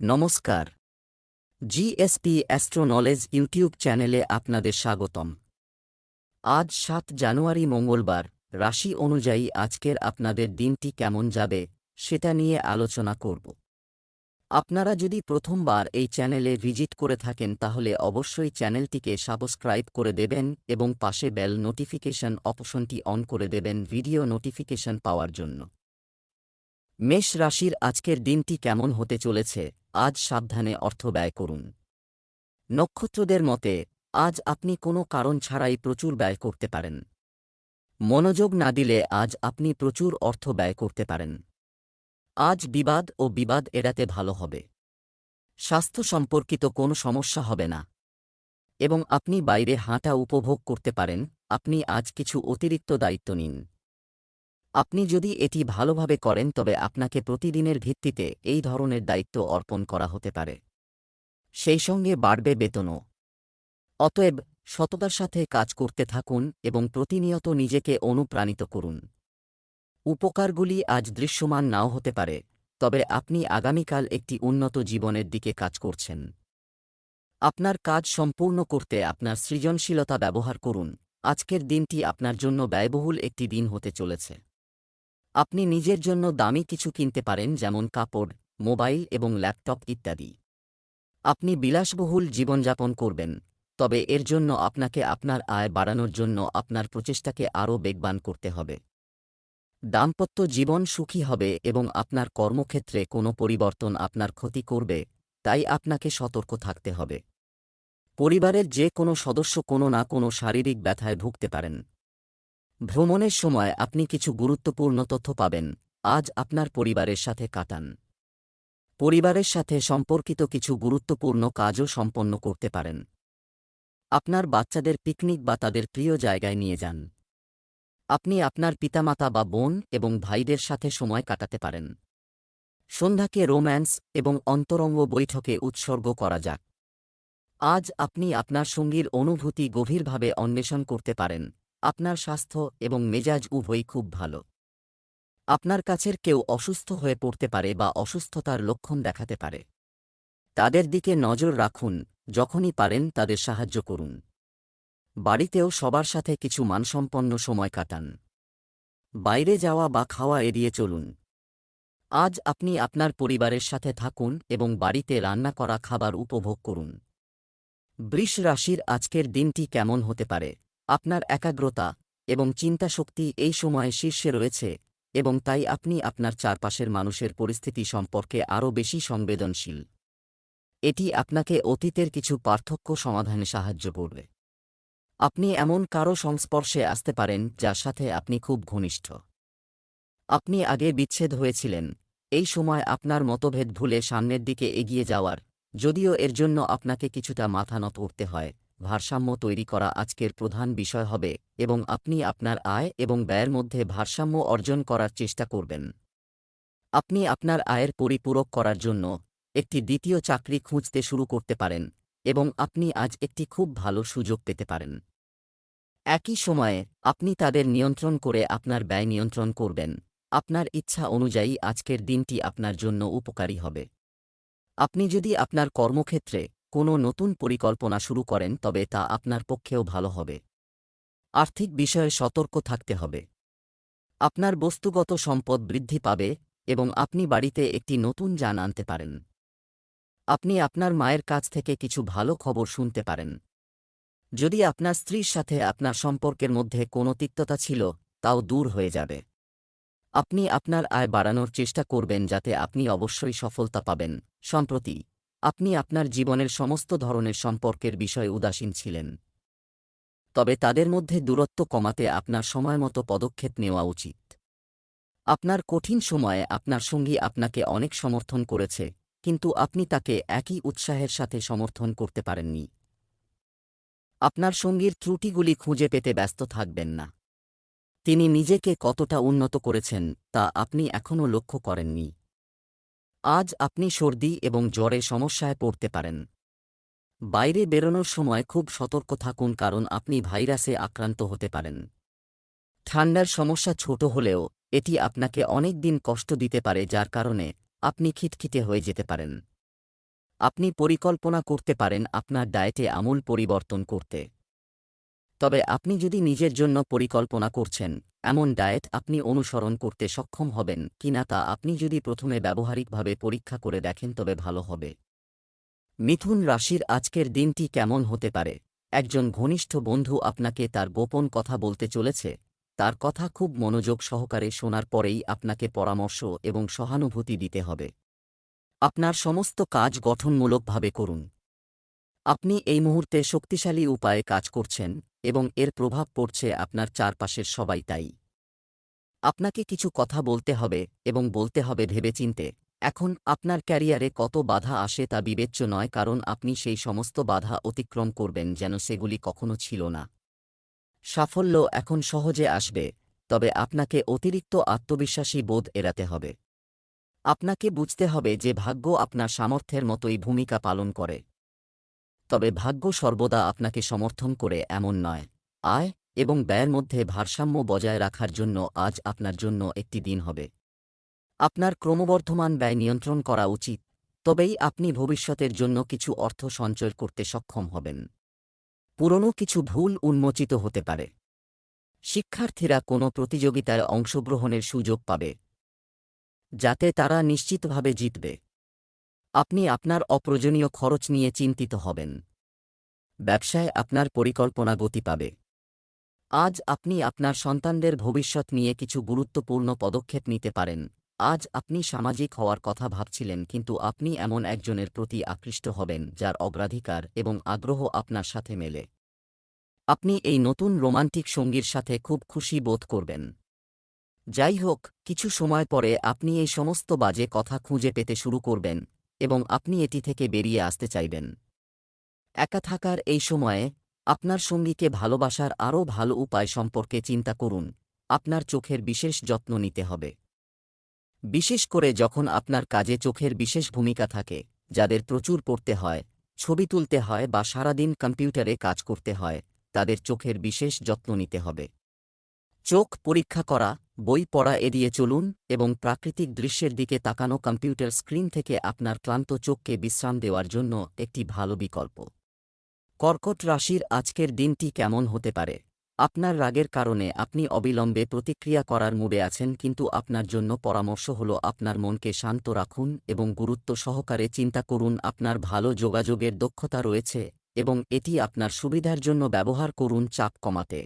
নমস্কার। GSP astro knowledge YouTube চ্যানেলে আপনাদের স্বাগতম। আজ সাত জানুয়ারি মঙ্গলবার, রাশি অনুযায়ী আজকের আপনাদের দিনটি কেমন যাবে, সেটা নিয়ে আলোচনা করব। আপনারা যদি প্রথমবার এই চ্যানেলে ভিজিট করে থাকেন তাহলে অবশ্যই চ্যানেলটিকে সাবস্ক্রাইব করে দেবেন এবং পাশে বেল নোটিফিকেশন অপশনটি অন করে দেবেন ভিডিও নোটিফিকেশন পাওয়ার জন্য। মেষ রাশির আজকের দিনটি কেমন হতে চলেছে, আজ সাবধানে অর্থ ব্যয় করুন। নক্ষত্রদের মতে, আজ আপনি কোনো কারণ ছাড়াই প্রচুর ব্যয় করতে পারেন। মনোযোগ না দিলে আজ আপনি প্রচুর অর্থ ব্যয় করতে পারেন। আজ বিবাদ ও বিবাদ এড়াতে ভালো হবে। স্বাস্থ্য সম্পর্কিত কোনো সমস্যা হবে না। এবং আপনি বাইরে হাঁটা উপভোগ করতে পারেন, আপনি আজ কিছু অতিরিক্ত দায়িত্ব নিন। আপনি যদি এটি ভালোভাবে করেন, তবে আপনাকে প্রতিদিনের ভিত্তিতে এই ধরনের দায়িত্ব অর্পণ করা হতে পারে। সেই সঙ্গে বাড়বে বেতনও। অতএব সততার সাথে কাজ করতে থাকুন এবং প্রতিনিয়ত নিজেকে অনুপ্রাণিত করুন। উপকারগুলি আজ দৃশ্যমান নাও হতে পারে, তবে আপনি আগামীকাল একটি উন্নত জীবনের দিকে কাজ করছেন। আপনার কাজ সম্পূর্ণ করতে আপনার সৃজনশীলতা ব্যবহার করুন। আজকের দিনটি আপনার জন্য ব্যয়বহুল একটি দিন হতে চলেছে। আপনি নিজের জন্য দামি কিছু কিনতে পারেন, যেমন কাপড়, মোবাইল এবং ল্যাপটপ ইত্যাদি। আপনি বিলাসবহুল জীবনযাপন করবেন, তবে এর জন্য আপনাকে আপনার আয় বাড়ানোর জন্য আপনার প্রচেষ্টাকে আরও বেগবান করতে হবে। দাম্পত্য জীবন সুখী হবে এবং আপনার কর্মক্ষেত্রে কোনো পরিবর্তন আপনার ক্ষতি করবে, তাই আপনাকে সতর্ক থাকতে হবে। পরিবারের যে কোনো সদস্য কোনো না কোনো শারীরিক ব্যথায় ভুগতে পারেন। ভ্রমণের সময় আপনি কিছু গুরুত্বপূর্ণ তথ্য পাবেন। আজ আপনার পরিবারের সাথে কাটান। পরিবারের সাথে সম্পর্কিত কিছু গুরুত্বপূর্ণ কাজও সম্পন্ন করতে পারেন। আপনার বাচ্চাদের পিকনিক বা তাদের প্রিয় জায়গায় নিয়ে যান। আপনি আপনার পিতামাতা বা বোন এবং ভাইদের সাথে সময় কাটাতে পারেন। সন্ধ্যাকে রোম্যান্স এবং অন্তরঙ্গ বৈঠকে উৎসর্গ করা যাক। আজ আপনি আপনার সঙ্গীর অনুভূতি গভীরভাবে অন্বেষণ করতে পারেন। আপনার স্বাস্থ্য এবং মেজাজ উভয়ই খুব ভালো। আপনার কাছের কেউ অসুস্থ হয়ে পড়তে পারে বা অসুস্থতার লক্ষণ দেখাতে পারে। তাদের দিকে নজর রাখুন, যখনই পারেন তাদের সাহায্য করুন। বাড়িতেও সবার সাথে কিছু মানসম্পন্ন সময় কাটান। বাইরে যাওয়া বা খাওয়া এড়িয়ে চলুন। আজ আপনি আপনার পরিবারের সাথে থাকুন এবং বাড়িতে রান্না করা খাবার উপভোগ করুন। বৃষ রাশির আজকের দিনটি কেমন হতে পারে? আপনার একাগ্রতা এবং চিন্তাশক্তি এই সময়ে শীর্ষে রয়েছে এবং তাই আপনি আপনার চারপাশের মানুষের পরিস্থিতি সম্পর্কে আরও বেশি সংবেদনশীল। এটি আপনাকে অতীতের কিছু পার্থক্য সমাধানে সাহায্য করবে। আপনি এমন কারও সংস্পর্শে আসতে পারেন যার সাথে আপনি খুব ঘনিষ্ঠ। আপনি আগে বিচ্ছেদ হয়েছিলেন, এই সময় আপনার মতভেদ ভুলে সামনের দিকে এগিয়ে যাওয়ার, যদিও এর জন্য আপনাকে কিছুটা মাথা নত উঠতে হয়। ভারসাম্য তৈরি করা আজকের প্রধান বিষয় হবে এবং আপনি আপনার আয় এবং ব্যয়ের মধ্যে ভারসাম্য অর্জন করার চেষ্টা করবেন। আপনি আপনার আয়ের পরিপূরক করার জন্য একটি দ্বিতীয় চাকরি খুঁজতে শুরু করতে পারেন এবং আপনি আজ একটি খুব ভালো সুযোগ পেতে পারেন। একই সময়ে আপনি তাদের নিয়ন্ত্রণ করে আপনার ব্যয় নিয়ন্ত্রণ করবেন। আপনার ইচ্ছা অনুযায়ী আজকের দিনটি আপনার জন্য উপকারী হবে। আপনি যদি আপনার কর্মক্ষেত্রে কোনো নতুন পরিকল্পনা শুরু করেন, তবে তা আপনার পক্ষেও ভালো হবে। আর্থিক বিষয়ে সতর্ক থাকতে হবে। আপনার বস্তুগত সম্পদ বৃদ্ধি পাবে এবং আপনি বাড়িতে একটি নতুন যান আনতে পারেন। আপনি আপনার মায়ের কাছ থেকে কিছু ভালো খবর শুনতে পারেন। যদি আপনার স্ত্রীর সাথে আপনার সম্পর্কের মধ্যে কোনো তিক্ততা ছিল, তাও দূর হয়ে যাবে। আপনি আপনার আয় বাড়ানোর চেষ্টা করবেন যাতে আপনি অবশ্যই সফলতা পাবেন, সম্প্রতি। আপনি আপনার জীবনের সমস্ত ধরনের সম্পর্কের বিষয়ে উদাসীন ছিলেন। তবে তাদের মধ্যে দূরত্ব কমাতে আপনার সময়মতো পদক্ষেপ নেওয়া উচিত। আপনার কঠিন সময়ে আপনার সঙ্গী আপনাকে অনেক সমর্থন করেছে, কিন্তু আপনি তাকে একই উৎসাহের সাথে সমর্থন করতে পারেননি। আপনার সঙ্গীর ত্রুটিগুলি খুঁজে পেতে ব্যস্ত থাকবেন না। তিনি নিজেকে কতটা উন্নত করেছেন, তা আপনি এখনও লক্ষ্য করেননি। আজ আপনি সর্দি এবং জ্বরে সমস্যায় পড়তে পারেন। বাইরে বেরোনোর সময় খুব সতর্ক থাকুন কারণ আপনি ভাইরাসে আক্রান্ত হতে পারেন। ঠান্ডার সমস্যা ছোট হলেও এটি আপনাকে অনেক দিন কষ্ট দিতে পারে যার কারণে আপনি খিটখিটে হয়ে যেতে পারেন। আপনি পরিকল্পনা করতে পারেন আপনার ডায়েটে আমূল পরিবর্তন করতে। তবে আপনি যদি নিজের জন্য পরিকল্পনা করছেন, এমন ডায়েট আপনি অনুসরণ করতে সক্ষম হবেন কিনা তা আপনি যদি প্রথমে ব্যবহারিকভাবে পরীক্ষা করে দেখেন তবে ভালো হবে। মিথুন রাশির আজকের দিনটি কেমন হতে পারে? একজন ঘনিষ্ঠ বন্ধু আপনাকে তার গোপন কথা বলতে চলেছে, তার কথা খুব মনোযোগ সহকারে শোনার পরেই আপনাকে পরামর্শ এবং সহানুভূতি দিতে হবে। আপনার সমস্ত কাজ গঠনমূলকভাবে করুন। আপনি এই মুহূর্তে শক্তিশালী উপায়ে কাজ করছেন এবং এর প্রভাব পড়ছে আপনার চারপাশের সবাই তাই। আপনাকে কিছু কথা বলতে হবে এবং বলতে হবে ভেবেচিন্তে, এখন আপনার ক্যারিয়ারে কত বাধা আসে তা বিবেচ্য নয় কারণ আপনি সেই সমস্ত বাধা অতিক্রম করবেন যেন সেগুলি কখনো ছিল না। সাফল্য এখন সহজে আসবে, তবে আপনাকে অতিরিক্ত আত্মবিশ্বাসী বোধ এড়াতে হবে। আপনাকে বুঝতে হবে যে ভাগ্য আপনার সামর্থ্যের মতোই ভূমিকা পালন করে। তবে ভাগ্য সর্বদা আপনাকে সমর্থন করে এমন নয়। আয় এবং ব্যয়ের মধ্যে ভারসাম্য বজায় রাখার জন্য আজ আপনার জন্য একটি দিন হবে। আপনার ক্রমবর্ধমান ব্যয় নিয়ন্ত্রণ করা উচিত, তবেই আপনি ভবিষ্যতের জন্য কিছু অর্থ সঞ্চয় করতে সক্ষম হবেন। পুরনো কিছু ভুল উন্মোচিত হতে পারে। শিক্ষার্থীরা কোনো প্রতিযোগিতায় অংশগ্রহণের সুযোগ পাবে, যাতে তারা নিশ্চিতভাবে জিতবে। আপনি আপনার অপ্রয়োজনীয় খরচ নিয়ে চিন্তিত হবেন। ব্যবসায় আপনার পরিকল্পনা গতি পাবে। আজ আপনি আপনার সন্তানদের ভবিষ্যৎ নিয়ে কিছু গুরুত্বপূর্ণ পদক্ষেপ নিতে পারেন। আজ আপনি সামাজিক হওয়ার কথা ভাবছিলেন কিন্তু আপনি এমন একজনের প্রতি আকৃষ্ট হবেন যার অগ্রাধিকার এবং আগ্রহ আপনার সাথে মেলে। আপনি এই নতুন রোমান্টিক সঙ্গীর সাথে খুব খুশি বোধ করবেন। যাই হোক, কিছু সময় পরে আপনি এই সমস্ত বাজে কথা খুঁজে পেতে শুরু করবেন। এবং আপনি এটি থেকে বেরিয়ে আসতে চাইবেন। একা থাকার এই সময়ে আপনার সঙ্গীকে ভালোবাসার আরও ভালো উপায় সম্পর্কে চিন্তা করুন। আপনার চোখের বিশেষ যত্ন নিতে হবে। বিশেষ করে যখন আপনার কাজে চোখের বিশেষ ভূমিকা থাকে, যাদের প্রচুর পড়তে হয়, ছবি তুলতে হয় বা সারাদিন কম্পিউটারে কাজ করতে হয়, তাদের চোখের বিশেষ যত্ন নিতে হবে। চোখ পরীক্ষা করা, বই পড়া এড়িয়ে চলুন এবং প্রাকৃতিক দৃশ্যের দিকে তাকানো কম্পিউটার স্ক্রিন থেকে আপনার ক্লান্ত চোখকে বিশ্রাম দেওয়ার জন্য একটি ভালো বিকল্প। কর্কট রাশির আজকের দিনটি কেমন হতে পারে? আপনার রাগের কারণে আপনি অবিলম্বে প্রতিক্রিয়া করার মুডে আছেন কিন্তু আপনার জন্য পরামর্শ হল আপনার মনকে শান্ত রাখুন এবং গুরুত্ব সহকারে চিন্তা করুন আপনার ভালো যোগাযোগের দক্ষতা রয়েছে এবং এটি আপনার সুবিধার জন্য ব্যবহার করুন চাপ কমাতে।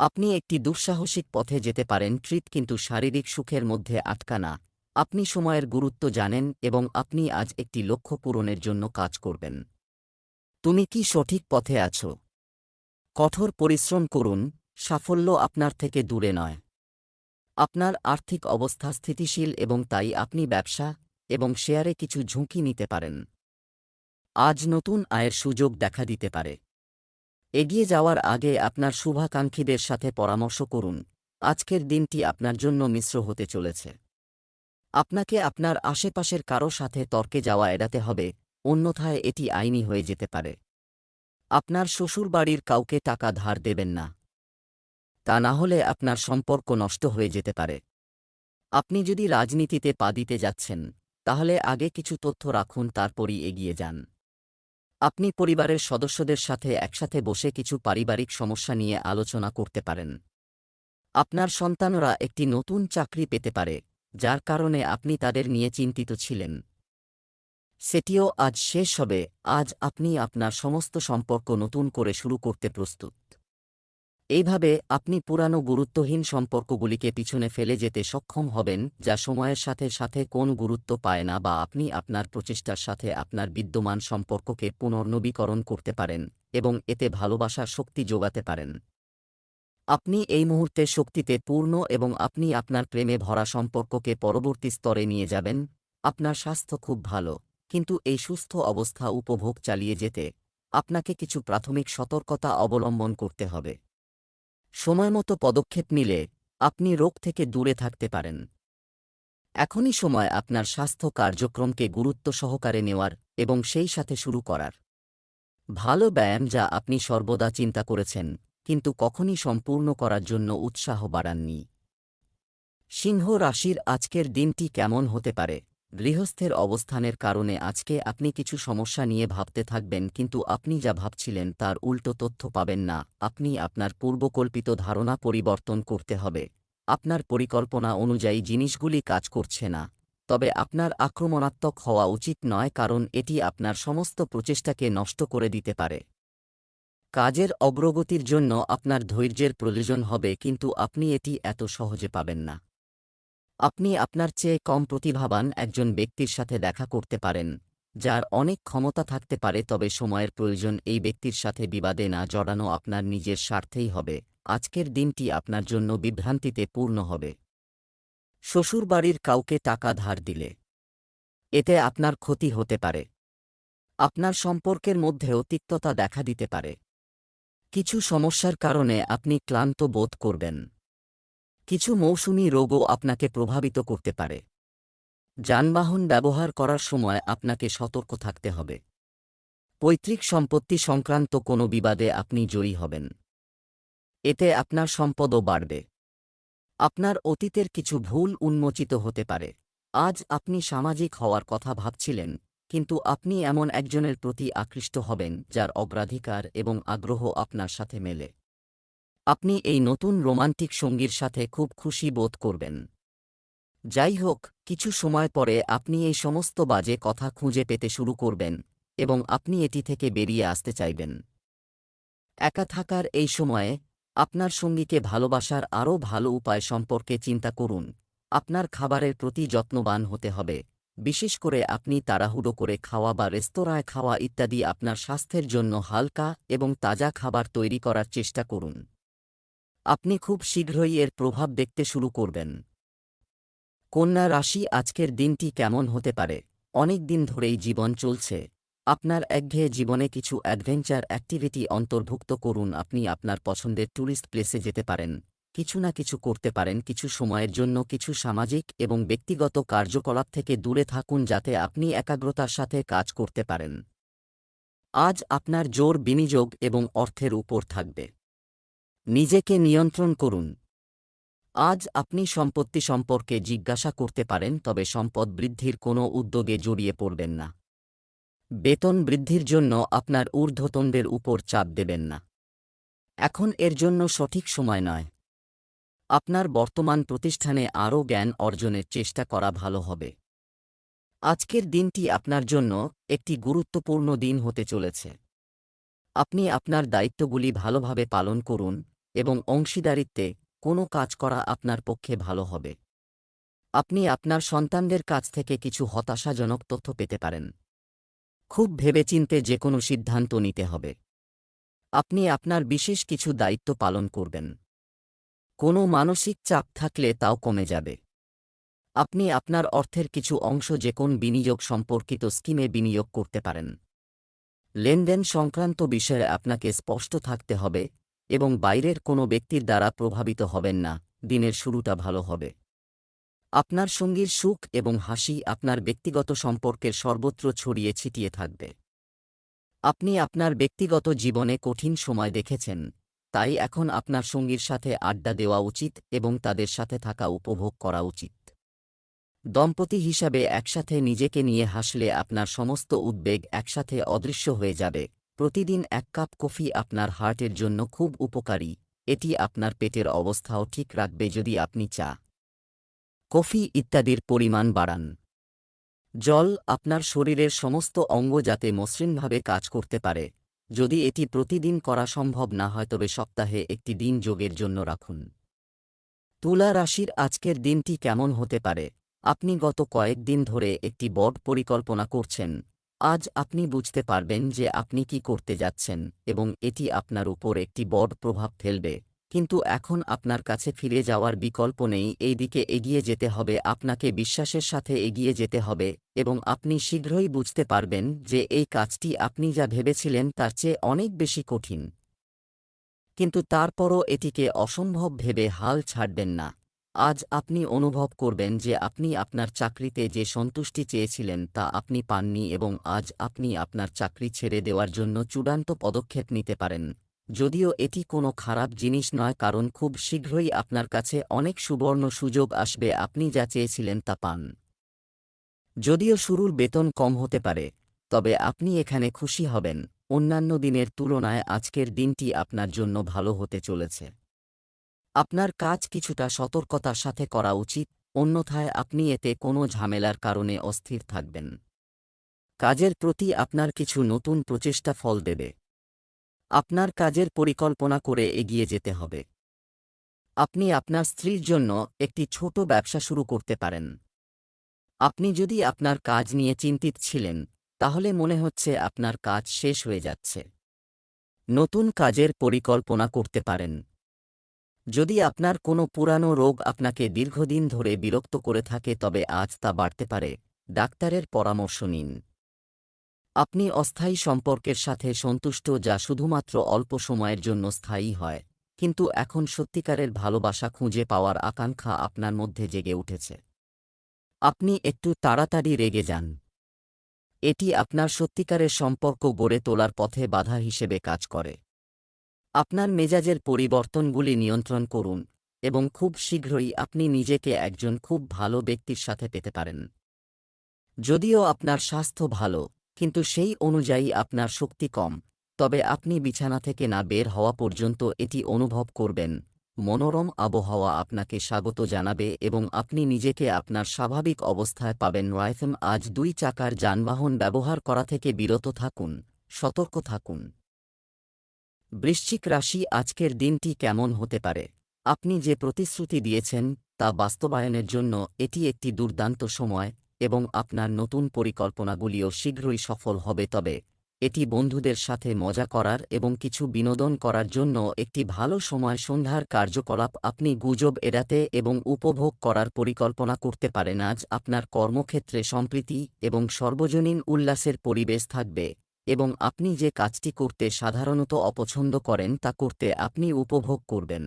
আপনি একটি দুঃসাহসিক পথে যেতে পারেন, ট্রিট কিন্তু শারীরিক সুখের মধ্যে আটকা না। আপনি সময়ের গুরুত্ব জানেন এবং আপনি আজ একটি লক্ষ্য পূরণের জন্য কাজ করবেন। তুমি কি সঠিক পথে আছো? কঠোর পরিশ্রম করুন, সাফল্য আপনার থেকে দূরে নয়। আপনার আর্থিক অবস্থা স্থিতিশীল এবং তাই আপনি ব্যবসা এবং শেয়ারে কিছু ঝুঁকি নিতে পারেন। আজ নতুন আয়ের সুযোগ দেখা দিতে পারে। এগিয়ে যাওয়ার আগে আপনার শুভাকাঙ্ক্ষীদের সাথে পরামর্শ করুন। আজকের দিনটি আপনার জন্য মিশ্র হতে চলেছে। আপনাকে আপনার আশেপাশের কারও সাথে তর্কে যাওয়া এড়াতে হবে, অন্যথায় এটি আইনি হয়ে যেতে পারে। আপনার শ্বশুরবাড়ির কাউকে টাকা ধার দেবেন না। তা না হলে আপনার সম্পর্ক নষ্ট হয়ে যেতে পারে। আপনি যদি রাজনীতিতে পা দিতে যাচ্ছেন, তাহলে আগে কিছু তথ্য রাখুন, তারপরই এগিয়ে যান। আপনি পরিবারের সদস্যদের সাথে একসাথে বসে কিছু পারিবারিক সমস্যা নিয়ে আলোচনা করতে পারেন। আপনার সন্তানরা একটি নতুন চাকরি পেতে পারে, যার কারণে আপনি তাদের নিয়ে চিন্তিত ছিলেন। সেটিও আজ শেষ হবে, আজ আপনি আপনার সমস্ত সম্পর্ক নতুন করে শুরু করতে প্রস্তুত। এইভাবে আপনি পুরানো গুরুত্বহীন সম্পর্কগুলিকে পিছনে ফেলে যেতে সক্ষম হবেন, যা সময়ের সাথে সাথে কোন গুরুত্ব পায় না বা আপনি আপনার প্রচেষ্টার সাথে আপনার বিদ্যমান সম্পর্ককে পুনর্নবীকরণ করতে পারেন, এবং এতে ভালোবাসার শক্তি যোগাতে পারেন। আপনি এই মুহূর্তে শক্তিতে পূর্ণ এবং আপনি আপনার প্রেমে ভরা সম্পর্ককে পরবর্তী স্তরে নিয়ে যাবেন, আপনার স্বাস্থ্য খুব ভালো, কিন্তু এই সুস্থ অবস্থা উপভোগ চালিয়ে যেতে আপনাকে কিছু প্রাথমিক সতর্কতা অবলম্বন করতে হবে। সময়মতো পদক্ষেপ নিলে আপনি রোগ থেকে দূরে থাকতে পারেন। এখনই সময় আপনার স্বাস্থ্য কার্যক্রমকে গুরুত্ব সহকারে নেওয়ার এবং সেই সাথে শুরু করার। ভালো ব্যায়াম যা আপনি সর্বদা চিন্তা করেছেন, কিন্তু কখনই সম্পূর্ণ করার জন্য উৎসাহ বাড়াননি। সিংহ রাশির আজকের দিনটি কেমন হতে পারে? গৃহস্থের অবস্থানের কারণে আজকে আপনি কিছু সমস্যা নিয়ে ভাবতে থাকবেন, কিন্তু আপনি যা ভাবছিলেন তার উল্টো তথ্য পাবেন না। আপনি আপনার পূর্বকল্পিত ধারণা পরিবর্তন করতে হবে। আপনার পরিকল্পনা অনুযায়ী জিনিসগুলি কাজ করছে না। তবে আপনার আক্রমণাত্মক হওয়া উচিত নয়, কারণ এটি আপনার সমস্ত প্রচেষ্টাকে নষ্ট করে দিতে পারে। কাজের অগ্রগতির জন্য আপনার ধৈর্যের প্রয়োজন হবে, কিন্তু আপনি এটি এত সহজে পাবেন না। আপনি আপনার চেয়ে কম প্রতিভাবান একজন ব্যক্তির সাথে দেখা করতে পারেন, যার অনেক ক্ষমতা থাকতে পারে তবে সময়ের প্রয়োজন এই ব্যক্তির সাথে বিবাদে না জড়ানো আপনার নিজের স্বার্থেই হবে। আজকের দিনটি আপনার জন্য বিভ্রান্তিতে পূর্ণ হবে। শ্বশুরবাড়ির কাউকে টাকা ধার দিলে, এতে আপনার ক্ষতি হতে পারে। আপনার সম্পর্কের মধ্যেও তিক্ততা দেখা দিতে পারে। কিছু সমস্যার কারণে আপনি ক্লান্ত বোধ করবেন। কিছু মৌসুমি রোগও আপনাকে প্রভাবিত করতে পারে। যানবাহন ব্যবহার করার সময় আপনাকে সতর্ক থাকতে হবে। পৈতৃক সম্পত্তি সংক্রান্ত কোনো বিবাদে আপনি জয়ী হবেন। এতে আপনার সম্পদও বাড়বে। আপনার অতীতের কিছু ভুল উন্মোচিত হতে পারে। আজ আপনি সামাজিক হওয়ার কথা ভাবছিলেন, কিন্তু আপনি এমন একজনের প্রতি আকৃষ্ট হবেন যার অগ্রাধিকার এবং আগ্রহ আপনার সাথে মেলে। আপনি এই নতুন রোমান্টিক সঙ্গীর সাথে খুব খুশি বোধ করবেন। যাই হোক, কিছু সময় পরে আপনি এই সমস্ত বাজে কথা খুঁজে পেতে শুরু করবেন এবং আপনি এটি থেকে বেরিয়ে আসতে চাইবেন। একা থাকার এই সময়ে আপনার সঙ্গীকে ভালোবাসার আরও ভালো উপায় সম্পর্কে চিন্তা করুন। আপনার খাবারের প্রতি যত্নবান হতে হবে। বিশেষ করে আপনি তাড়াহুড়ো করে খাওয়া বা রেস্তোরাঁয় খাওয়া ইত্যাদি আপনার স্বাস্থ্যের জন্য হালকা এবং তাজা খাবার তৈরি করার চেষ্টা করুন। আপনি খুব শীঘ্রই এর প্রভাব দেখতে শুরু করবেন। কন্যা রাশি, আজকের দিনটি কেমন হতে পারে? অনেক দিন ধরেই জীবন চলছে। আপনার একঘেয়ে জীবনে কিছু অ্যাডভেঞ্চার অ্যাক্টিভিটি অন্তর্ভুক্ত করুন। আপনি আপনার পছন্দের ট্যুরিস্ট প্লেসে যেতে পারেন। কিছু না কিছু করতে পারেন। কিছু সময়ের জন্য কিছু সামাজিক এবং ব্যক্তিগত কার্যকলাপ থেকে দূরে থাকুন যাতে আপনি একাগ্রতার সাথে কাজ করতে পারেন। আজ আপনার জোর বিনিয়োগ এবং অর্থের উপর থাকবে। নিজেকে নিয়ন্ত্রণ করুন। আজ আপনি সম্পত্তি সম্পর্কে জিজ্ঞাসা করতে পারেন, তবে সম্পদ বৃদ্ধির কোনো উদ্যোগে জড়িয়ে পড়বেন না। বেতন বৃদ্ধির জন্য আপনার ঊর্ধ্বতনদের উপর চাপ দেবেন না। এখন এর জন্য সঠিক সময় নয়। আপনার বর্তমান প্রতিষ্ঠানে আরও জ্ঞান অর্জনের চেষ্টা করা ভালো হবে। আজকের দিনটি আপনার জন্য একটি গুরুত্বপূর্ণ দিন হতে চলেছে। আপনি আপনার দায়িত্বগুলি ভালোভাবে পালন করুন এবং অংশীদারিত্বে কোনো কাজ করা আপনার পক্ষে ভালো হবে। আপনি আপনার সন্তানদের কাছ থেকে কিছু হতাশাজনক তথ্য পেতে পারেন। খুব ভেবেচিন্তে যে কোনো সিদ্ধান্ত নিতে হবে। আপনি আপনার বিশেষ কিছু দায়িত্ব পালন করবেন। কোনো মানসিক চাপ থাকলে তাও কমে যাবে। আপনি আপনার অর্থের কিছু অংশ যে কোন বিনিয়োগ সম্পর্কিত স্কিমে বিনিয়োগ করতে পারেন। লেনদেন সংক্রান্ত বিষয়ে আপনাকে স্পষ্ট থাকতে হবে এবং বাইরের কোনো ব্যক্তির দ্বারা প্রভাবিত হবেন না, দিনের শুরুটা ভালো হবে। আপনার সঙ্গীর সুখ এবং হাসি আপনার ব্যক্তিগত সম্পর্কের সর্বত্র ছড়িয়ে ছিটিয়ে থাকবে। আপনি আপনার ব্যক্তিগত জীবনে কঠিন সময় দেখেছেন, তাই এখন আপনার সঙ্গীর সাথে আড্ডা দেওয়া উচিত এবং তাদের সাথে থাকা উপভোগ করা উচিত। দম্পতি হিসাবে একসাথে নিজেকে নিয়ে হাসলে আপনার সমস্ত উদ্বেগ একসাথে অদৃশ্য হয়ে যাবে। প্রতিদিন এক কাপ কফি আপনার হার্টের জন্য খুব উপকারী, এটি আপনার পেটের অবস্থাও ঠিক রাখবে যদি আপনি চা, কফি ইত্যাদির পরিমাণ বাড়ান। জল আপনার শরীরের সমস্ত অঙ্গ যাতে মসৃণভাবে কাজ করতে পারে, যদি এটি প্রতিদিন করা সম্ভব না হয় তবে সপ্তাহে একটি দিন যোগের জন্য রাখুন। তুলা রাশির আজকের দিনটি কেমন হতে পারে? আপনি গত কয়েকদিন ধরে একটি বড় পরিকল্পনা করছেন আজ আপনি বুঝতে পারবেন যে আপনি কি করতে যাচ্ছেন এবং এটি আপনার উপর একটি বড় প্রভাব ফেলবে। কিন্তু এখন আপনার কাছে ফিরে যাওয়ার বিকল্প নেই এই দিকে এগিয়ে যেতে হবে, আপনাকে বিশ্বাসের সাথে এগিয়ে যেতে হবে এবং আপনি শীঘ্রই বুঝতে পারবেন যে এই কাজটি আপনি যা ভেবেছিলেন তার চেয়ে অনেক বেশি কঠিন। কিন্তু তারপরও এটিকে অসম্ভব ভেবে হাল ছাড়বেন না। আজ আপনি অনুভব করবেন যে আপনি আপনার চাকরিতে যে সন্তুষ্টি চেয়েছিলেন তা আপনি পাননি এবং আজ আপনি আপনার চাকরি ছেড়ে দেওয়ার জন্য চূড়ান্ত পদক্ষেপ নিতে পারেন। যদিও এটি কোনো খারাপ জিনিস নয়, কারণ খুব শীঘ্রই আপনার কাছে অনেক সুবর্ণ সুযোগ আসবে, আপনি যা চেয়েছিলেন তা পান। যদিও শুরুর বেতন কম হতে পারে, তবে আপনি এখানে খুশি হবেন। অন্যান্য দিনের তুলনায় আজকের দিনটি আপনার জন্য ভালো হতে চলেছে। আপনার কাজ কিছুটা সতর্কতার সাথে করা উচিত, অন্যথায় আপনি এতে কোনো ঝামেলার কারণে অস্থির থাকবেন। কাজের প্রতি আপনার কিছু নতুন প্রচেষ্টা ফল দেবে। আপনার কাজের পরিকল্পনা করে এগিয়ে যেতে হবে। আপনি আপনার স্ত্রীর জন্য একটি ছোট ব্যবসা শুরু করতে পারেন। আপনি যদি আপনার কাজ নিয়ে চিন্তিত ছিলেন, তাহলে মনে হচ্ছে আপনার কাজ শেষ হয়ে যাচ্ছে। নতুন কাজের পরিকল্পনা করতে পারেন। যদি আপনার কোনো পুরানো রোগ আপনাকে দীর্ঘদিন ধরে বিরক্ত করে থাকে, তবে আজ তা বাড়তে পারে। ডাক্তারের পরামর্শ নিন। আপনি অস্থায়ী সম্পর্কের সাথে সন্তুষ্ট, যা শুধুমাত্র অল্প সময়ের জন্য স্থায়ী হয়, কিন্তু এখন সত্যিকারের ভালোবাসা খুঁজে পাওয়ার আকাঙ্ক্ষা আপনার মধ্যে জেগে উঠেছে। আপনি একটু তাড়াতাড়ি রেগে যান। এটি আপনার সত্যিকারের সম্পর্ক গড়ে তোলার পথে বাধা হিসেবে কাজ করে। আপনার মেজাজের পরিবর্তনগুলি নিয়ন্ত্রণ করুন, এবং খুব শীঘ্রই আপনি নিজেকে একজন খুব ভালো ব্যক্তির সাথে পেতে পারেন। যদিও আপনার স্বাস্থ্য ভালো, কিন্তু সেই অনুযায়ী আপনার শক্তি কম, তবে আপনি বিছানা থেকে না বের হওয়া পর্যন্ত এটি অনুভব করবেন। মনোরম আবহাওয়া আপনাকে স্বাগত জানাবে এবং আপনি নিজেকে আপনার স্বাভাবিক অবস্থায় পাবেন। রাইফেম আজ দুই চাকার যানবাহন ব্যবহার করা থেকে বিরত থাকুন, সতর্ক থাকুন। বৃশ্চিক রাশি আজকের দিনটি কেমন হতে পারে? আপনি যে প্রতিশ্রুতি দিয়েছেন তা বাস্তবায়নের জন্য এটি একটি দুর্দান্ত সময় এবং আপনার নতুন পরিকল্পনাগুলিও শীঘ্রই সফল হবে। তবে এটি বন্ধুদের সাথে মজা করার এবং কিছু বিনোদন করার জন্য একটি ভালো সময় সন্ধ্যার কার্যকলাপ আপনি গুজব এড়াতে এবং উপভোগ করার পরিকল্পনা করতে পারেন। আজ আপনার কর্মক্ষেত্রে সম্প্রীতি এবং সর্বজনীন উল্লাসের পরিবেশ থাকবে। এবং আপনি যে কাজটি করতে সাধারণত অপছন্দ করেন তা করতে আপনি উপভোগ করবেন।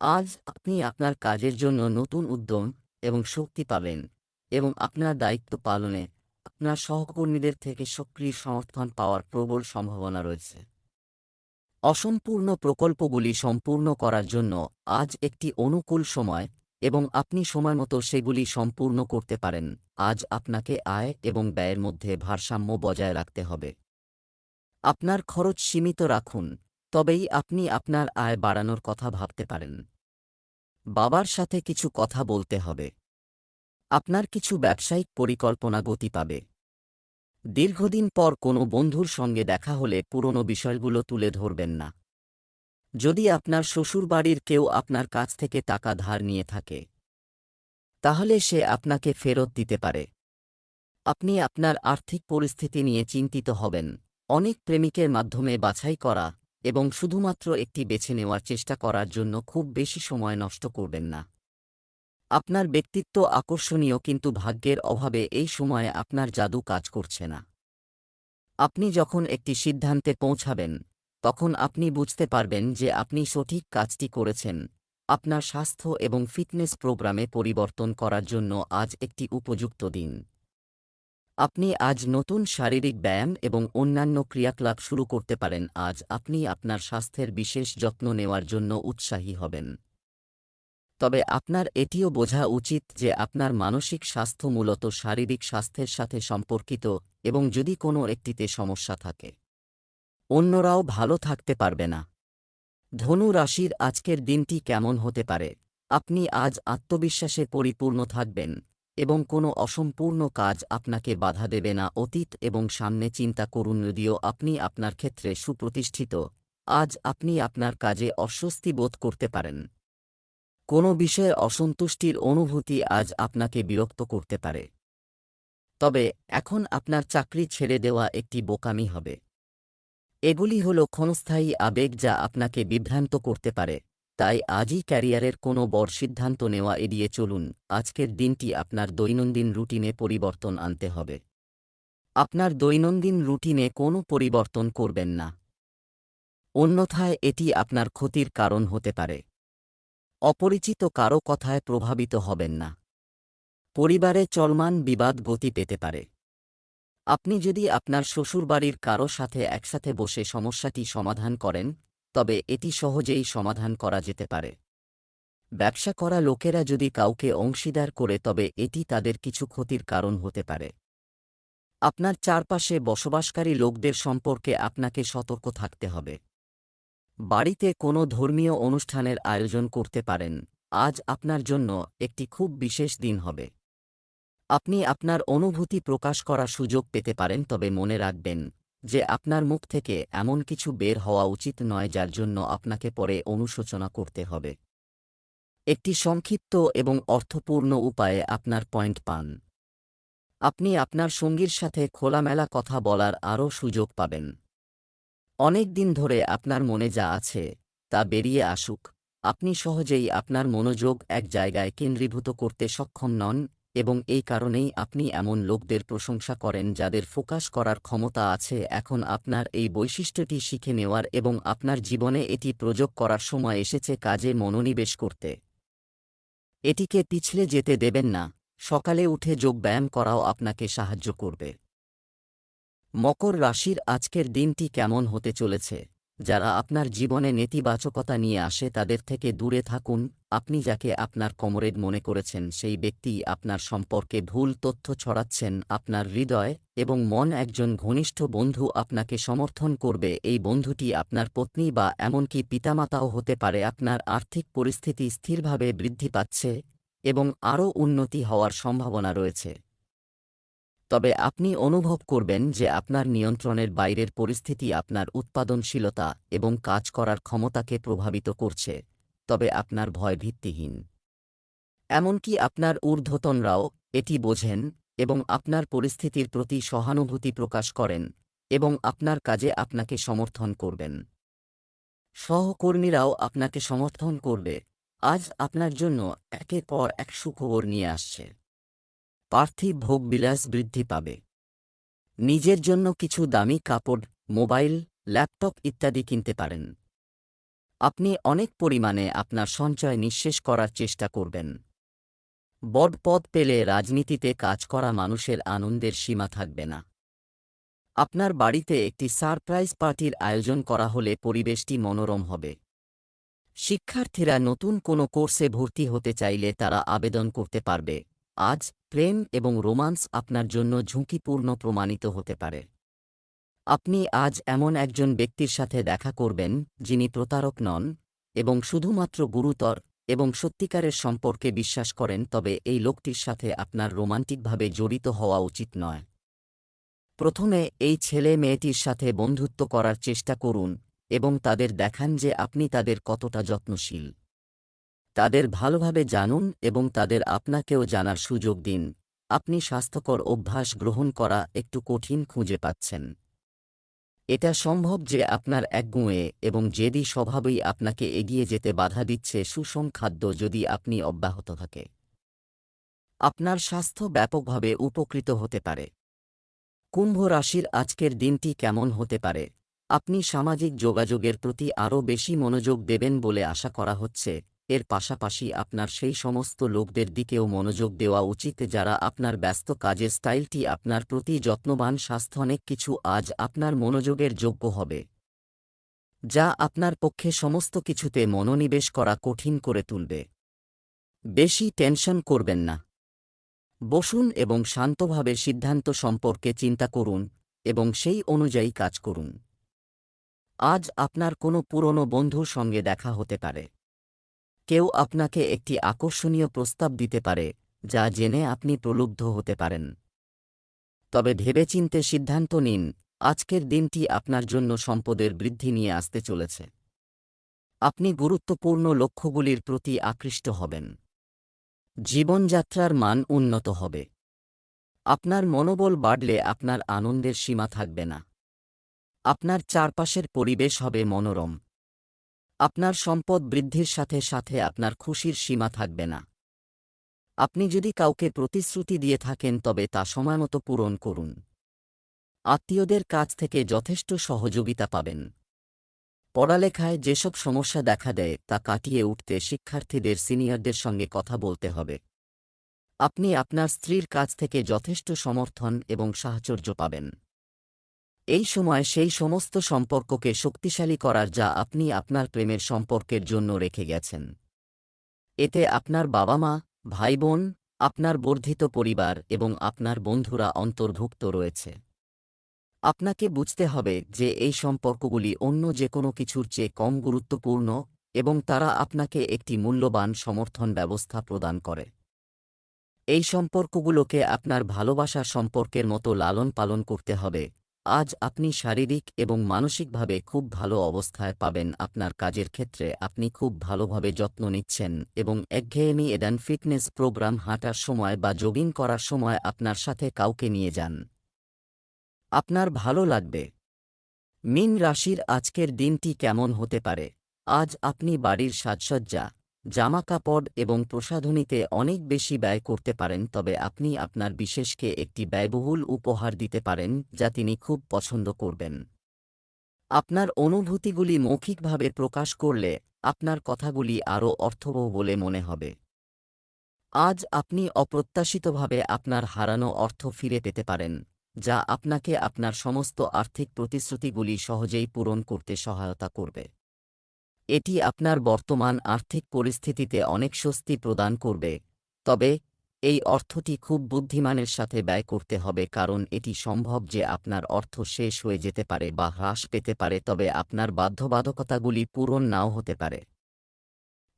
আজ আপনি আপনার কাজের জন্য নতুন উদ্যম এবং শক্তি পাবেন এবং আপনার দায়িত্ব পালনে আপনার সহকর্মীদের থেকে সক্রিয় সমর্থন পাওয়ার প্রবল সম্ভাবনা রয়েছে। অসম্পূর্ণ প্রকল্পগুলি সম্পূর্ণ করার জন্য আজ একটি অনুকূল সময় এবং আপনি সময়মতো সেগুলি সম্পূর্ণ করতে পারেন। আজ আপনাকে আয় এবং ব্যয়ের মধ্যে ভারসাম্য বজায় রাখতে হবে। আপনার খরচ সীমিত রাখুন, তবেই আপনি আপনার আয় বাড়ানোর কথা ভাবতে পারেন। বাবার সাথে কিছু কথা বলতে হবে। আপনার কিছু ব্যবসায়িক পরিকল্পনা গতি পাবে। দীর্ঘদিন পর কোনো বন্ধুর সঙ্গে দেখা হলে পুরনো বিষয়গুলো তুলে ধরবেন না। যদি আপনার শ্বশুরবাড়ির কেউ আপনার কাছ থেকে টাকা ধার নিয়ে থাকে, তাহলে সে আপনাকে ফেরত দিতে পারে। আপনি আপনার আর্থিক পরিস্থিতি নিয়ে চিন্তিত হবেন। অনেক প্রেমিকের মাধ্যমে বাছাই করা এবং শুধুমাত্র একটি বেছে নেওয়ার চেষ্টা করার জন্য খুব বেশি সময় নষ্ট করবেন না। আপনার ব্যক্তিত্ব আকর্ষণীয় কিন্তু ভাগ্যের অভাবে এই সময়ে আপনার জাদু কাজ করছে না। আপনি যখন একটি সিদ্ধান্তে পৌঁছাবেন তখন আপনি বুঝতে পারবেন যে আপনি সঠিক কাজটি করেছেন। আপনার স্বাস্থ্য এবং ফিটনেস প্রোগ্রামে পরিবর্তন করার জন্য আজ একটি উপযুক্ত দিন। আপনি আজ নতুন শারীরিক ব্যায়াম এবং অন্যান্য ক্রিয়াকলাপ শুরু করতে পারেন। আজ আপনি আপনার স্বাস্থ্যের বিশেষ যত্ন নেওয়ার জন্য উৎসাহী হবেন। তবে আপনার এটিও বোঝা উচিত যে আপনার মানসিক স্বাস্থ্য মূলত শারীরিক স্বাস্থ্যের সাথে সম্পর্কিত এবং যদি কোনো একটিতে সমস্যা থাকে। অন্যরাও ভালো থাকতে পারবে না। ধনু রাশির আজকের দিনটি কেমন হতে পারে? আপনি আজ আত্মবিশ্বাসে পরিপূর্ণ থাকবেন এবং কোনো অসম্পূর্ণ কাজ আপনাকে বাধা দেবে না। অতীত এবং সামনে চিন্তা করুন, যদিও আপনি আপনার ক্ষেত্রে সুপ্রতিষ্ঠিত, আজ আপনি আপনার কাজে অস্বস্তি বোধ করতে পারেন। কোনো বিষয়ে অসন্তুষ্টির অনুভূতি আজ আপনাকে বিরক্ত করতে পারে। তবে এখন আপনার চাকরি ছেড়ে দেওয়া একটি বোকামি হবে। এগুলি হল ক্ষণস্থায়ী আবেগ যা আপনাকে বিভ্রান্ত করতে পারে, তাই আজই ক্যারিয়ারের কোনো বড় সিদ্ধান্ত নেওয়া এড়িয়ে চলুন, আজকের দিনটি আপনার দৈনন্দিন রুটিনে পরিবর্তন আনতে হবে। আপনার দৈনন্দিন রুটিনে কোনো পরিবর্তন করবেন না। অন্যথায় এটি আপনার ক্ষতির কারণ হতে পারে। অপরিচিত কারও কথায় প্রভাবিত হবেন না। পরিবারে চলমান বিবাদ গতি পেতে পারে। আপনি যদি আপনার শ্বশুরবাড়ির কারও সাথে একসাথে বসে সমস্যাটি সমাধান করেন, তবে এটি সহজেই সমাধান করা যেতে পারে। ব্যবসা করা লোকেরা যদি কাউকে অংশীদার করে, তবে এটি তাদের কিছু ক্ষতির কারণ হতে পারে। আপনার চারপাশে বসবাসকারী লোকদের সম্পর্কে আপনাকে সতর্ক থাকতে হবে। বাড়িতে কোনো ধর্মীয় অনুষ্ঠানের আয়োজন করতে পারেন। আজ আপনার জন্য একটি খুব বিশেষ দিন হবে। আপনি আপনার অনুভূতি প্রকাশ করার সুযোগ পেতে পারেন, তবে মনে রাখবেন যে আপনার মুখ থেকে এমন কিছু বের হওয়া উচিত নয়, যার জন্য আপনাকে পরে অনুশোচনা করতে হবে। একটি সংক্ষিপ্ত এবং অর্থপূর্ণ উপায়ে আপনার পয়েন্ট পান। আপনি আপনার সঙ্গীর সাথে খোলামেলা কথা বলার আরও সুযোগ পাবেন। অনেক দিন ধরে আপনার মনে যা আছে তা বেরিয়ে আসুক। আপনি সহজেই আপনার মনোযোগ এক জায়গায় কেন্দ্রীভূত করতে সক্ষম নন এবং এই কারণেই আপনি এমন লোকদের প্রশংসা করেন যাদের ফোকাস করার ক্ষমতা আছে এখন আপনার এই বৈশিষ্ট্যটি শিখে নেওয়ার এবং আপনার জীবনে এটি প্রয়োগ করার সময় এসেছে কাজে মনোনিবেশ করতে। এটিকে পিছলে যেতে দেবেন না, সকালে উঠে যোগব্যায়াম করাও আপনাকে সাহায্য করবে। মকর রাশির আজকের দিনটি কেমন হতে চলেছে? যারা আপনার জীবনে নেতিবাচকতা নিয়ে আসে তাদের থেকে দূরে থাকুন। আপনি যাকে আপনার কমরেড মনে করেছেন, সেই ব্যক্তি আপনার সম্পর্কে ভুল তথ্য ছড়াচ্ছেন, আপনার হৃদয় এবং মন একজন ঘনিষ্ঠ বন্ধু আপনাকে সমর্থন করবে। এই বন্ধুটি আপনার পত্নী বা এমনকি পিতামাতাও হতে পারে। আপনার আর্থিক পরিস্থিতি স্থিরভাবে বৃদ্ধি পাচ্ছে এবং আরও উন্নতি হওয়ার সম্ভাবনা রয়েছে। তবে আপনি অনুভব করবেন যে আপনার নিয়ন্ত্রণের বাইরের পরিস্থিতি আপনার উৎপাদনশীলতা এবং কাজ করার ক্ষমতাকে প্রভাবিত করছে, তবে আপনার ভয় ভিত্তিহীন। এমনকি আপনার ঊর্ধ্বতনরাও এটি বোঝেন এবং আপনার পরিস্থিতির প্রতি সহানুভূতি প্রকাশ করেন এবং আপনার কাজে আপনাকে সমর্থন করবেন। সহকর্মীরাও আপনাকে সমর্থন করবে। আজ আপনার জন্য একের পর এক সুখবর নিয়ে আসছে। পার্থিব ভোগবিলাস বৃদ্ধি পাবে। নিজের জন্য কিছু দামি কাপড়, মোবাইল, ল্যাপটপ ইত্যাদি কিনতে পারেন। আপনি অনেক পরিমাণে আপনার সঞ্চয় নিঃশেষ করার চেষ্টা করবেন। বড় পদ পেলে রাজনীতিতে কাজ করা মানুষের আনন্দের সীমা থাকবে না। আপনার বাড়িতে একটি সারপ্রাইজ পার্টির আয়োজন করা হলে পরিবেশটি মনোরম হবে। শিক্ষার্থীরা নতুন কোনো কোর্সে ভর্তি হতে চাইলে তারা আবেদন করতে পারবে। আজ প্রেম এবং রোমান্স আপনার জন্য ঝুঁকিপূর্ণ প্রমাণিত হতে পারে। আপনি আজ এমন একজন ব্যক্তির সাথে দেখা করবেন যিনি প্রতারক নন এবং শুধুমাত্র গুরুতর এবং সত্যিকারের সম্পর্কে বিশ্বাস করেন, তবে এই লোকটির সাথে আপনার রোমান্টিকভাবে জড়িত হওয়া উচিত নয়। প্রথমে এই ছেলে মেয়েটির সাথে বন্ধুত্ব করার চেষ্টা করুন এবং তাদের দেখান যে আপনি তাদের কতটা যত্নশীল। তাদের ভালোভাবে জানুন এবং তাদের আপনাকেও জানার সুযোগ দিন। আপনি স্বাস্থ্যকর অভ্যাস গ্রহণ করা একটু কঠিন খুঁজে পাচ্ছেন। এটা সম্ভব যে আপনার একগুঁয়ে এবং জেদি স্বভাবেই আপনাকে এগিয়ে যেতে বাধা দিচ্ছে সুষম খাদ্য যদি আপনি অব্যাহত থাকে। আপনার স্বাস্থ্য ব্যাপকভাবে উপকৃত হতে পারে। কুম্ভ রাশির আজকের দিনটি কেমন হতে পারে? আপনি সামাজিক যোগাযোগের প্রতি আরও বেশি মনোযোগ দেবেন বলে আশা করা হচ্ছে। এর পাশাপাশি আপনার সেই সমস্ত লোকদের দিকেও মনোযোগ দেওয়া উচিত যারা আপনার ব্যস্ত কাজের স্টাইলটি আপনার প্রতি যত্নবান, স্বাস্থ্য অনেক কিছু আজ আপনার মনোযোগের যোগ্য হবে। যা আপনার পক্ষে সমস্ত কিছুতে মনোনিবেশ করা কঠিন করে তুলবে। বেশি টেনশন করবেন না। বসুন এবং শান্তভাবে সিদ্ধান্ত সম্পর্কে চিন্তা করুন এবং সেই অনুযায়ী কাজ করুন। আজ আপনার কোনো পুরনো বন্ধুর সঙ্গে দেখা হতে পারে। কেউ আপনাকে একটি আকর্ষণীয় প্রস্তাব দিতে পারে, যা জেনে আপনি প্রলুব্ধ হতে পারেন। তবে ভেবেচিন্তে সিদ্ধান্ত নিন, আজকের দিনটি আপনার জন্য সম্পদের বৃদ্ধি নিয়ে আসতে চলেছে। আপনি গুরুত্বপূর্ণ লক্ষ্যগুলির প্রতি আকৃষ্ট হবেন। জীবনযাত্রার মান উন্নত হবে। আপনার মনোবল বাড়লে আপনার আনন্দের সীমা থাকবে না। আপনার চারপাশের পরিবেশ হবে মনোরম। আপনার সম্পদ বৃদ্ধির সাথে সাথে আপনার খুশির সীমা থাকবে না। আপনি যদি কাউকে প্রতিশ্রুতি দিয়ে থাকেন, তবে তা সময়মতো পূরণ করুন। আত্মীয়দের কাছ থেকে যথেষ্ট সহযোগিতা পাবেন। পড়ালেখায় যেসব সমস্যা দেখা দেয়, তা কাটিয়ে উঠতে শিক্ষার্থীদের, সিনিয়রদের সঙ্গে কথা বলতে হবে। আপনি আপনার স্ত্রীর কাছ থেকে যথেষ্ট সমর্থন এবং সাহচর্য পাবেন। এই সময় সেই সমস্ত সম্পর্ককে শক্তিশালী করার যা আপনি আপনার প্রেমের সম্পর্কের জন্য রেখে গেছেন। এতে আপনার বাবা মা ভাই বোন আপনার বর্ধিত পরিবার এবং আপনার বন্ধুরা অন্তর্ভুক্ত রয়েছে। আপনাকে বুঝতে হবে যে এই সম্পর্কগুলি অন্য যে কোনো কিছুর চেয়ে কম গুরুত্বপূর্ণ এবং তারা আপনাকে একটি মূল্যবান সমর্থন ব্যবস্থা প্রদান করে। এই সম্পর্কগুলোকে আপনার ভালোবাসার সম্পর্কের মতো লালন পালন করতে হবে আজ আপনি শারীরিক এবং মানসিকভাবে খুব ভালো অবস্থায় পাবেন। আপনার কাজের ক্ষেত্রে আপনি খুব ভালোভাবে যত্ন নিচ্ছেন এবং একঘেয়েমি এডান ফিটনেস প্রোগ্রাম হাঁটার সময় বা জগিং করার সময় আপনার সাথে কাউকে নিয়ে যান। আপনার ভালো লাগবে। মিন রাশির আজকের দিনটি কেমন হতে পারে? আজ আপনি বাড়ির সাজসজ্জা জামাকাপড় এবং প্রসাধনীতে অনেক বেশি ব্যয় করতে পারেন, তবে আপনি আপনার বিশেষকে একটি ব্যয়বহুল উপহার দিতে পারেন, যা তিনি খুব পছন্দ করবেন। আপনার অনুভূতিগুলি মৌখিকভাবে প্রকাশ করলে আপনার কথাগুলি আরও অর্থবহ বলে মনে হবে। আজ আপনি অপ্রত্যাশিতভাবে আপনার হারানো অর্থ ফিরে পেতে পারেন, যা আপনাকে আপনার সমস্ত আর্থিক প্রতিশ্রুতিগুলি সহজেই পূরণ করতে সহায়তা করবে। এটি আপনার বর্তমান আর্থিক পরিস্থিতিতে অনেক স্বস্তি প্রদান করবে। তবে, এই অর্থটি খুব বুদ্ধিমানের সাথে ব্যয় করতে হবে কারণ এটি সম্ভব যে আপনার অর্থ শেষ হয়ে যেতে পারে বা হ্রাস পেতে পারে তবে আপনার বাধ্যবাধকতাগুলি পূরণ নাও হতে পারে।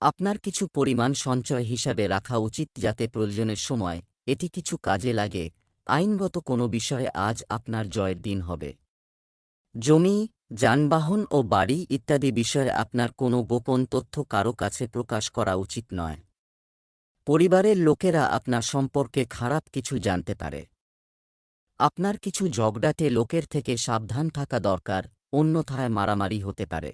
আপনার কিছু পরিমাণ সঞ্চয় হিসাবে রাখা উচিত যাতে প্রয়োজনের সময় এটি কিছু কাজে লাগে। আইনগত কোনো বিষয়ে আজ আপনার জয়ের দিন হবে। জমি, যানবাহন ও বাড়ি ইত্যাদি বিষয়ে আপনার কোনো গোপন তথ্য কারও কাছে প্রকাশ করা উচিত নয়। পরিবারের লোকেরা আপনার সম্পর্কে খারাপ কিছু জানতে পারে। আপনার কিছু ঝগড়াটে লোকের থেকে সাবধান থাকা দরকার, অন্যথায় মারামারি হতে পারে।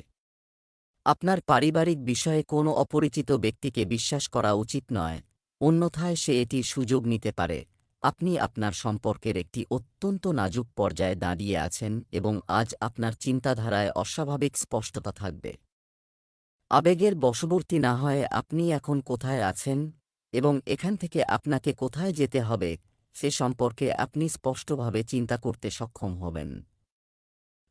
আপনার পারিবারিক বিষয়ে কোনো অপরিচিত ব্যক্তিকে বিশ্বাস করা উচিত নয়, অন্যথায় সে এটি সুযোগ নিতে পারে। আপনি আপনার সম্পর্কের একটি অত্যন্ত নাজুক পর্যায়ে দাঁড়িয়ে আছেন এবং আজ আপনার চিন্তাধারায় অস্বাভাবিক স্পষ্টতা থাকবে। আবেগের বশবর্তী না হয় আপনি এখন কোথায় আছেন এবং এখান থেকে আপনাকে কোথায় যেতে হবে সে সম্পর্কে আপনি স্পষ্টভাবে চিন্তা করতে সক্ষম হবেন।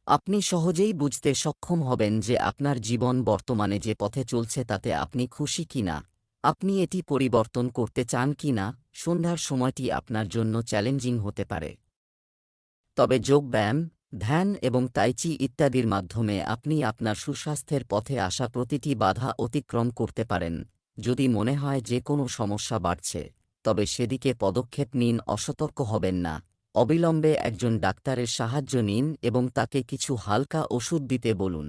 আপনি সহজেই বুঝতে সক্ষম হবেন যে আপনার জীবন বর্তমানে যে পথে চলছে তাতে আপনি খুশি কিনা, আপনি এটি পরিবর্তন করতে চান কি না সন্ধ্যার সময়টি আপনার জন্য চ্যালেঞ্জিং হতে পারে। তবে যোগব্যায়াম ধ্যান এবং তাইচি ইত্যাদির মাধ্যমে আপনি আপনার সুস্বাস্থ্যের পথে আসা প্রতিটি বাধা অতিক্রম করতে পারেন। যদি মনে হয় যে কোনো সমস্যা বাড়ছে, তবে সেদিকে পদক্ষেপ নিন, অসতর্ক হবেন না। অবিলম্বে একজন ডাক্তারের সাহায্য নিন এবং তাকে কিছু হালকা ওষুধ দিতে বলুন।